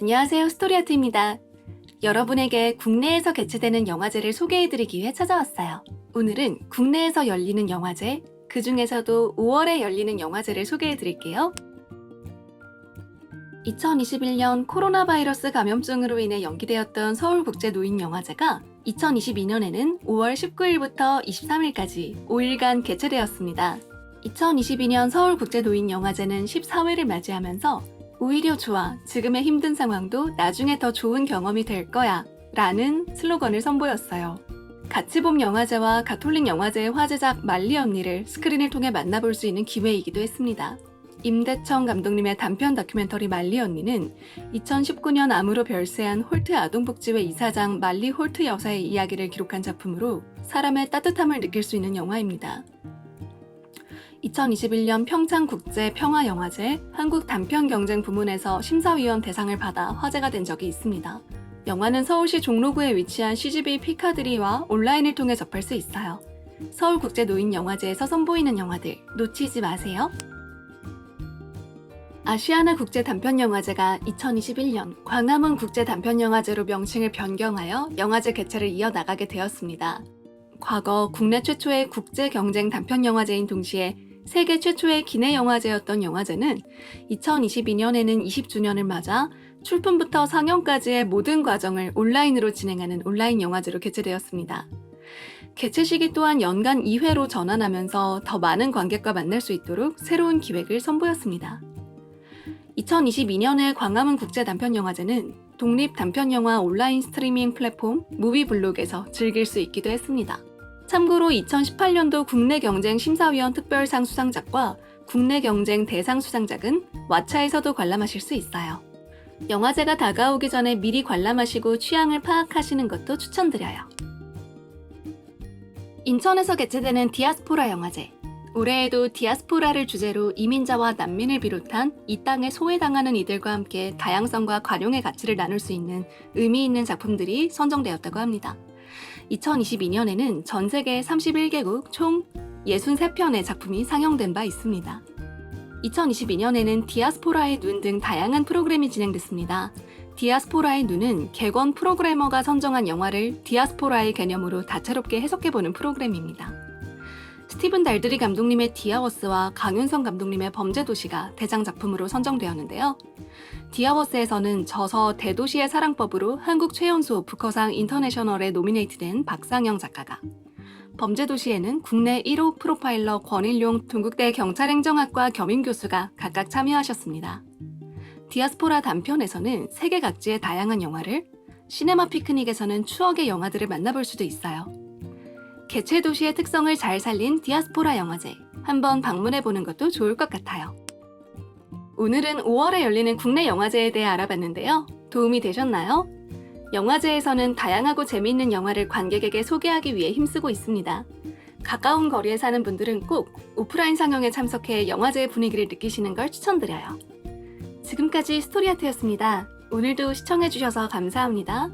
안녕하세요. 스토리아트입니다. 여러분에게 국내에서 개최되는 영화제를 소개해드리기 위해 찾아왔어요. 오늘은 국내에서 열리는 영화제, 그 중에서도 5월에 열리는 영화제를 소개해드릴게요. 2021년 코로나 바이러스 감염증으로 인해 연기되었던 서울국제노인영화제가 2022년에는 5월 19일부터 23일까지 5일간 개최되었습니다. 2022년 서울국제노인영화제는 14회를 맞이하면서 오히려 좋아. 지금의 힘든 상황도 나중에 더 좋은 경험이 될 거야. 라는 슬로건을 선보였어요. 가치봄 영화제와 가톨릭 영화제의 화제작 말리 언니를 스크린을 통해 만나볼 수 있는 기회이기도 했습니다. 임대청 감독님의 단편 다큐멘터리 말리 언니는 2019년 암으로 별세한 홀트 아동복지회 이사장 말리 홀트 여사의 이야기를 기록한 작품으로 사람의 따뜻함을 느낄 수 있는 영화입니다. 2021년 평창국제 평화영화제 한국 단편 경쟁 부문에서 심사위원 대상을 받아 화제가 된 적이 있습니다. 영화는 서울시 종로구에 위치한 CGV 피카드리와 온라인을 통해 접할 수 있어요. 서울국제노인영화제에서 선보이는 영화들 놓치지 마세요. 아시아나 국제 단편 영화제가 2021년 광화문 국제 단편 영화제로 명칭을 변경하여 영화제 개최를 이어나가게 되었습니다. 과거 국내 최초의 국제 경쟁 단편 영화제인 동시에 세계 최초의 기내 영화제였던 영화제는 2022년에는 20주년을 맞아 출품부터 상영까지의 모든 과정을 온라인으로 진행하는 온라인 영화제로 개최되었습니다. 개최 시기 또한 연간 2회로 전환하면서 더 많은 관객과 만날 수 있도록 새로운 기획을 선보였습니다. 2022년의 광화문 국제 단편 영화제는 독립 단편 영화 온라인 스트리밍 플랫폼 무비블록에서 즐길 수 있기도 했습니다. 참고로 2018년도 국내 경쟁 심사위원 특별상 수상작과 국내 경쟁 대상 수상작은 왓챠에서도 관람하실 수 있어요. 영화제가 다가오기 전에 미리 관람하시고 취향을 파악하시는 것도 추천드려요. 인천에서 개최되는 디아스포라 영화제. 올해에도 디아스포라를 주제로 이민자와 난민을 비롯한 이 땅에 소외당하는 이들과 함께 다양성과 관용의 가치를 나눌 수 있는 의미 있는 작품들이 선정되었다고 합니다. 2022년에는 전 세계 31개국 총 63편의 작품이 상영된 바 있습니다. 2022년에는 디아스포라의 눈 등 다양한 프로그램이 진행됐습니다. 디아스포라의 눈은 객원 프로그래머가 선정한 영화를 디아스포라의 개념으로 다채롭게 해석해보는 프로그램입니다. 스티븐 달드리 감독님의 디아워스와 강윤성 감독님의 범죄도시가 대장 작품으로 선정되었는데요. 디아워스에서는 저서 대도시의 사랑법으로 한국 최연소 부커상 인터내셔널에 노미네이트된 박상영 작가가 범죄도시에는 국내 1호 프로파일러 권일용 동국대 경찰행정학과 겸임 교수가 각각 참여하셨습니다. 디아스포라 단편에서는 세계 각지의 다양한 영화를, 시네마 피크닉에서는 추억의 영화들을 만나볼 수도 있어요. 개최 도시의 특성을 잘 살린 디아스포라 영화제 한번 방문해 보는 것도 좋을 것 같아요. 오늘은 5월에 열리는 국내 영화제에 대해 알아봤는데요. 도움이 되셨나요? 영화제에서는 다양하고 재미있는 영화를 관객에게 소개하기 위해 힘쓰고 있습니다. 가까운 거리에 사는 분들은 꼭 오프라인 상영에 참석해 영화제의 분위기를 느끼시는 걸 추천드려요. 지금까지 스토리아트였습니다. 오늘도 시청해주셔서 감사합니다.